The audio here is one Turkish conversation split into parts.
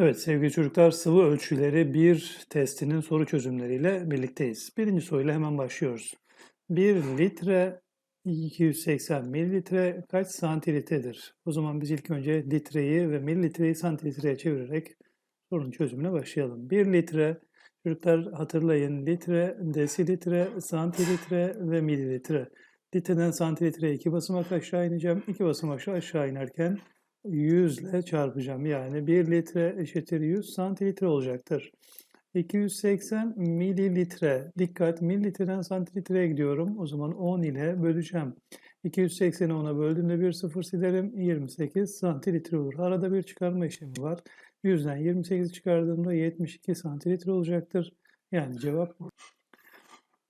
Evet sevgili çocuklar sıvı ölçüleri bir testinin soru çözümleriyle birlikteyiz. Birinci soruyla hemen başlıyoruz. 1 litre 280 mililitre kaç santilitredir? O zaman biz ilk önce litreyi ve mililitreyi santilitreye çevirerek sorunun çözümüne başlayalım. 1 litre çocuklar hatırlayın litre, desilitre, santilitre ve mililitre. Litreden santilitreye iki basamak aşağı ineceğim. İki basamak aşağı inerken 100 ile çarpacağım. Yani 1 litre eşittir 100 santilitre olacaktır. 280 mililitre. Dikkat mililitreden santilitreye gidiyorum. O zaman 10 ile böleceğim. 280'i 10'a böldüğümde bir sıfır silerim. 28 santilitre olur. Arada bir çıkarma işlemi var. 100'den 28 çıkardığımda 72 santilitre olacaktır. Yani cevap bu.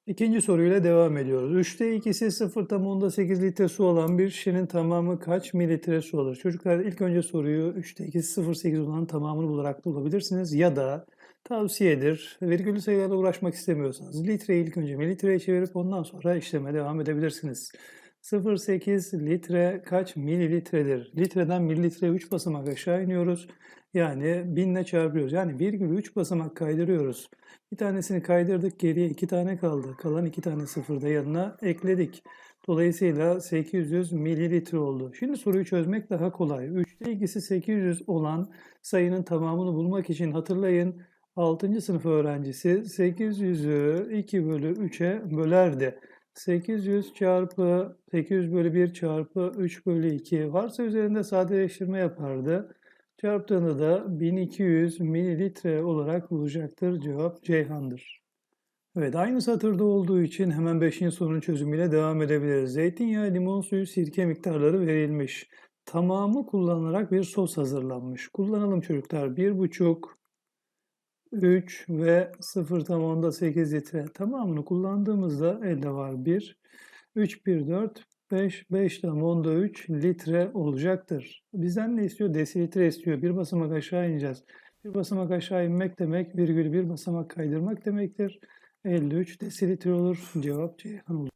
İkinci soruyla devam ediyoruz. 3'te ikisi 0 tam onda 8 litre su olan bir şişenin tamamı kaç mililitre su alır? Çocuklar ilk önce soruyu 3'te ikisi 0,8 olan tamamını bularak bulabilirsiniz. Ya da tavsiyedir. Virgülü sayılarla uğraşmak istemiyorsanız litreyi ilk önce mililitreye çevirip ondan sonra işleme devam edebilirsiniz. 0,8 litre kaç mililitredir? Litreden mililitre 3 basamak aşağı iniyoruz. Yani 1000 ile çarpıyoruz. Yani virgül 3 basamak kaydırıyoruz. Bir tanesini kaydırdık geriye 2 tane kaldı. Kalan 2 tane sıfır da yanına ekledik. Dolayısıyla 800 mililitre oldu. Şimdi soruyu çözmek daha kolay. 3'te ikisi 800 olan sayının tamamını bulmak için hatırlayın 6. sınıf öğrencisi 800'ü 2 bölü 3'e bölerdi. 800 çarpı 800 bölü 1 çarpı 3 bölü 2 varsa üzerinde sadeleştirme yapardı. Çarptığında da 1200 mililitre olarak bulacaktır. Cevap Ceyhan'dır. Evet aynı satırda olduğu için hemen 5. sorunun çözümüyle devam edebiliriz. Zeytinyağı, limon suyu, sirke miktarları verilmiş. Tamamı kullanılarak bir sos hazırlanmış. Kullanalım çocuklar. 1,5, 3 ve 0 tam onda 8 litre. Tamamını kullandığımızda elde var 1, 3, 1, 4, 5, 5 tam onda 3 litre olacaktır. Bizden ne istiyor? Desilitre istiyor. Bir basamak aşağı ineceğiz. Bir basamak aşağı inmek demek virgül bir basamak kaydırmak demektir. 53 desilitre olur. Cevap Ceyhan olur.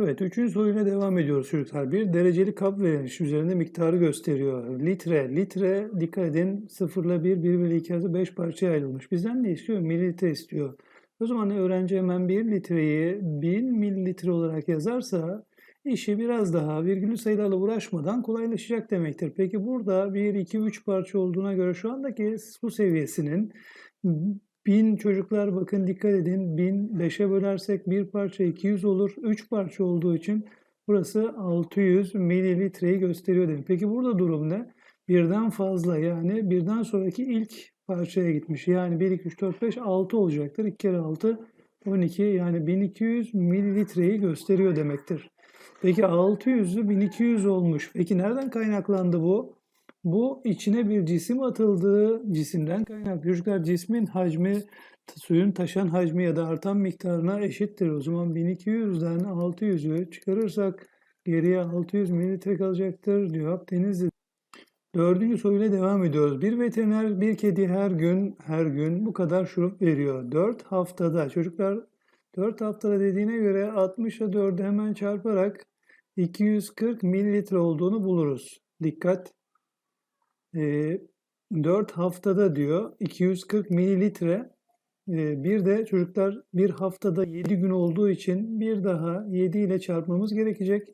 Evet, üçüncü soruyla devam ediyoruz çocuklar. Bir dereceli kap verilmiş. Üzerinde miktarı gösteriyor. Litre, litre dikkat edin 0 ile 1, 1 bölü 2 arası 5 parçaya ayrılmış. Bizden ne istiyor? Mililitre istiyor. O zaman öğrenci hemen 1 litreyi 1000 mililitre olarak yazarsa işi biraz daha virgülü sayılarla uğraşmadan kolaylaşacak demektir. Peki burada 1, 2, 3 parça olduğuna göre şu andaki su seviyesinin 1000 çocuklar bakın dikkat edin 1000 5'e bölersek bir parça 200 olur. 3 parça olduğu için burası 600 mililitreyi gösteriyor demek. Peki burada durum ne? Birden fazla yani birden sonraki ilk parçaya gitmiş. Yani 1, 2, 3, 4, 5, 6 olacaktır. 2 kere 6, 12 yani 1200 mililitreyi gösteriyor demektir. Peki 600'ü 1200 olmuş. Peki nereden kaynaklandı bu? Bu içine bir cisim atıldığı cisimden kaynaklı. Çocuklar cismin hacmi suyun taşan hacmi ya da artan miktarına eşittir. O zaman 1200'den 600'ü çıkarırsak geriye 600 mililitre kalacaktır. Cevap denizli. Dördüncü soruyla devam ediyoruz. Bir veteriner bir kedi her gün her gün bu kadar şurup veriyor. 4 haftada çocuklar 4 haftada dediğine göre 60'a 4'ü hemen çarparak 240 mililitre olduğunu buluruz. Dikkat. E, 4 haftada diyor 240 mililitre. E, bir de çocuklar bir haftada 7 gün olduğu için bir daha 7 ile çarpmamız gerekecek.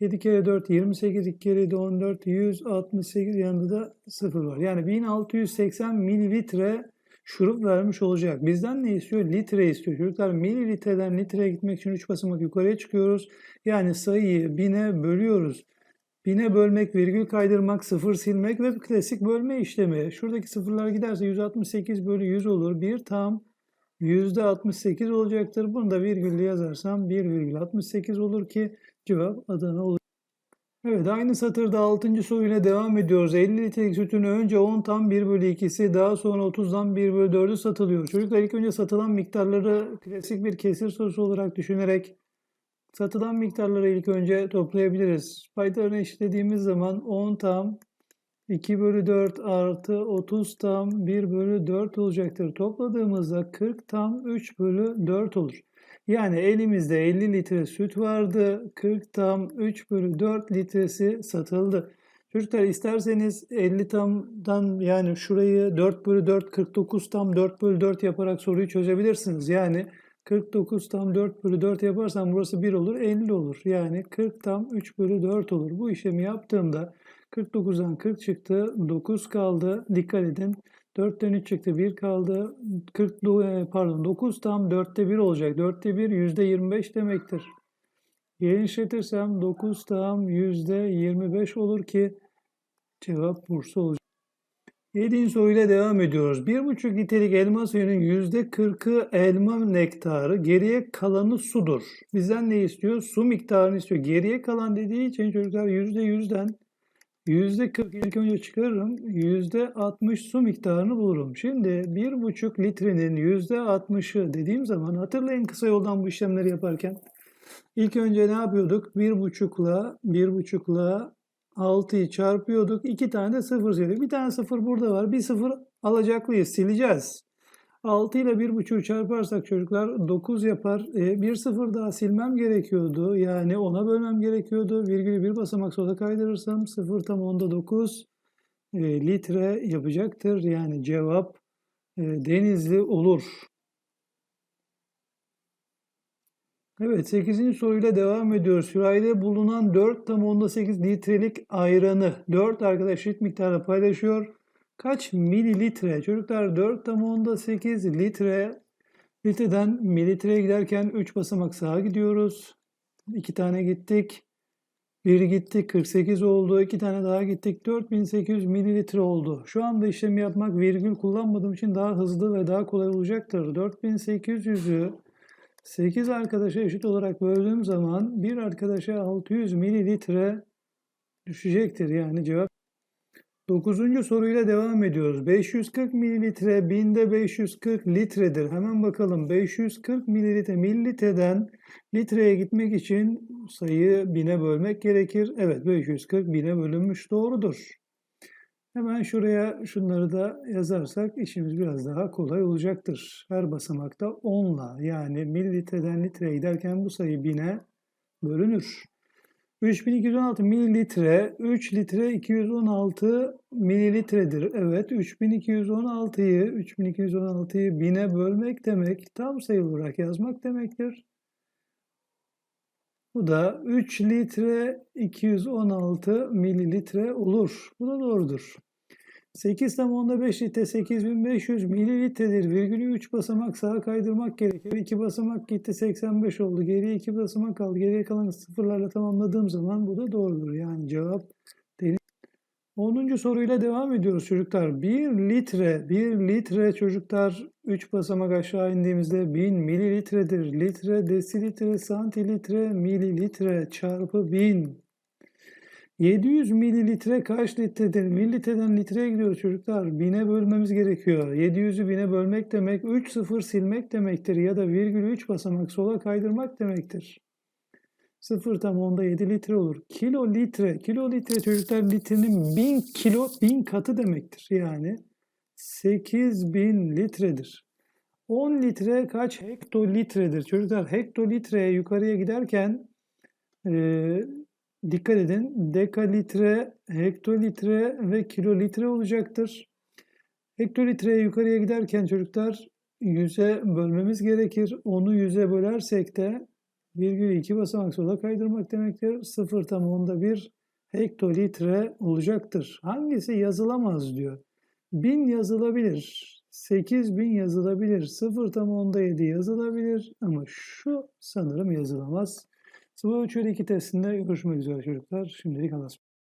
7 kere 4 28, 2 kere 7 14, 168 yanında da 0 var. Yani 1680 mililitre şurup vermiş olacak. Bizden ne istiyor? Litre istiyor. Çocuklar mililitreden litreye gitmek için 3 basamak yukarıya çıkıyoruz. Yani sayıyı 1000'e bölüyoruz. 1000'e bölmek, virgül kaydırmak, sıfır silmek ve klasik bölme işlemi. Şuradaki sıfırlar giderse 168 bölü 100 olur. Bir tam %68 olacaktır. Bunu da virgüllü yazarsam 1,68 olur ki cevap Adana olur. Evet aynı satırda 6. soruyla devam ediyoruz. 50 litrelik sütün önce 10 tam 1 bölü 2'si daha sonra 30'dan 1 bölü 4'ü satılıyor. Çocuklar ilk önce satılan miktarları klasik bir kesir sorusu olarak düşünerek satılan miktarları ilk önce toplayabiliriz. Paydalarını eşitlediğimiz zaman 10 tam 2 bölü 4 artı 30 tam 1 bölü 4 olacaktır. Topladığımızda 40 tam 3 bölü 4 olur. Yani elimizde 50 litre süt vardı. 40 tam 3 bölü 4 litresi satıldı. Çocuklar isterseniz 50 tamdan yani şurayı 4 bölü 4 49 tam 4 bölü 4 yaparak soruyu çözebilirsiniz. Yani 49 tam 4 bölü 4 yaparsam burası 1 olur 50 olur. Yani 40 tam 3 bölü 4 olur. Bu işlemi yaptığımda 49'dan 40 çıktı 9 kaldı. Dikkat edin 4'ten 3 çıktı 1 kaldı. 40 do- e, pardon 9 tam 4'te 1 olacak. 4'te 1 %25 demektir. Genişletirsem 9 tam %25 olur ki cevap Bursa olacak. 7. soruyla devam ediyoruz. 1,5 litrelik elma suyunun %40'ı elma nektarı, geriye kalanı sudur. Bizden ne istiyor? Su miktarını istiyor. Geriye kalan dediği için çocuklar %100'den %40 ilk önce çıkarırım. %60 su miktarını bulurum. Şimdi 1,5 litrenin %60'ı dediğim zaman hatırlayın kısa yoldan bu işlemleri yaparken. İlk önce ne yapıyorduk? 1,5'la 1,5'la 6'yı çarpıyorduk. İki tane de sıfır siliyorduk. Bir tane sıfır burada var. Bir sıfır alacaklıyız. Sileceğiz. 6 ile 1,5'u çarparsak çocuklar 9 yapar. E, bir sıfır daha silmem gerekiyordu. Yani 10'a bölmem gerekiyordu. Virgülü bir basamak sola kaydırırsam 0 tam onda 9 e, litre yapacaktır. Yani cevap e, denizli olur. Evet 8. soruyla devam ediyoruz. Sürahide bulunan 4 tam onda 8 litrelik ayranı 4 arkadaş eşit miktarda paylaşıyor. Kaç mililitre? Çocuklar 4 tam onda 8 litre. Litreden mililitreye giderken 3 basamak sağa gidiyoruz. 2 tane gittik. 1 gittik 48 oldu. 2 tane daha gittik. 4800 mililitre oldu. Şu anda işlemi yapmak virgül kullanmadığım için daha hızlı ve daha kolay olacaktır. 4800'ü 8 arkadaşa eşit olarak böldüğüm zaman bir arkadaşa 600 mililitre düşecektir. Yani cevap 9. soruyla devam ediyoruz. 540 mililitre binde 540 litredir. Hemen bakalım 540 mililitre mililitreden litreye gitmek için sayıyı bine bölmek gerekir. Evet 540 bine bölünmüş doğrudur. Hemen şuraya şunları da yazarsak işimiz biraz daha kolay olacaktır. Her basamakta 10'la yani mililitreden litreye giderken bu sayı bine bölünür. 3216 mililitre 3 litre 216 mililitredir. Evet 3216'yı 3216'yı bine bölmek demek tam sayı olarak yazmak demektir. Bu da 3 litre 216 mililitre olur. Bu da doğrudur. 8 tam onda 5 litre 8500 mililitredir. Virgülü 3 basamak sağa kaydırmak gerekir. 2 basamak gitti 85 oldu. Geriye 2 basamak kaldı. Geriye kalan sıfırlarla tamamladığım zaman bu da doğrudur. Yani cevap deniz. 10. soruyla devam ediyoruz çocuklar. 1 litre, 1 litre çocuklar 3 basamak aşağı indiğimizde 1000 mililitredir. Litre, desilitre, santilitre, mililitre çarpı 1000. 700 mililitre kaç litredir? Mililitreden litreye gidiyoruz çocuklar. Bine bölmemiz gerekiyor. 700'ü bine bölmek demek 3 sıfır silmek demektir. Ya da virgül 3 basamak sola kaydırmak demektir. 0 tam onda 7 litre olur. Kilo litre. Kilo litre çocuklar litrenin 1000 kilo 1000 katı demektir. Yani 8000 litredir. 10 litre kaç hektolitredir? Çocuklar hektolitreye yukarıya giderken e, Dikkat edin dekalitre, hektolitre ve kilolitre olacaktır. Hektolitreye yukarıya giderken çocuklar yüze bölmemiz gerekir. Onu yüze bölersek de virgül iki basamak sola kaydırmak demektir. Sıfır tam onda bir hektolitre olacaktır. Hangisi yazılamaz diyor. 1000 yazılabilir. 8000 yazılabilir. Sıfır tam onda 7 yazılabilir. Ama şu sanırım yazılamaz. Sıvı ölçü iki testinde görüşmek üzere çocuklar. Şimdilik Allah'a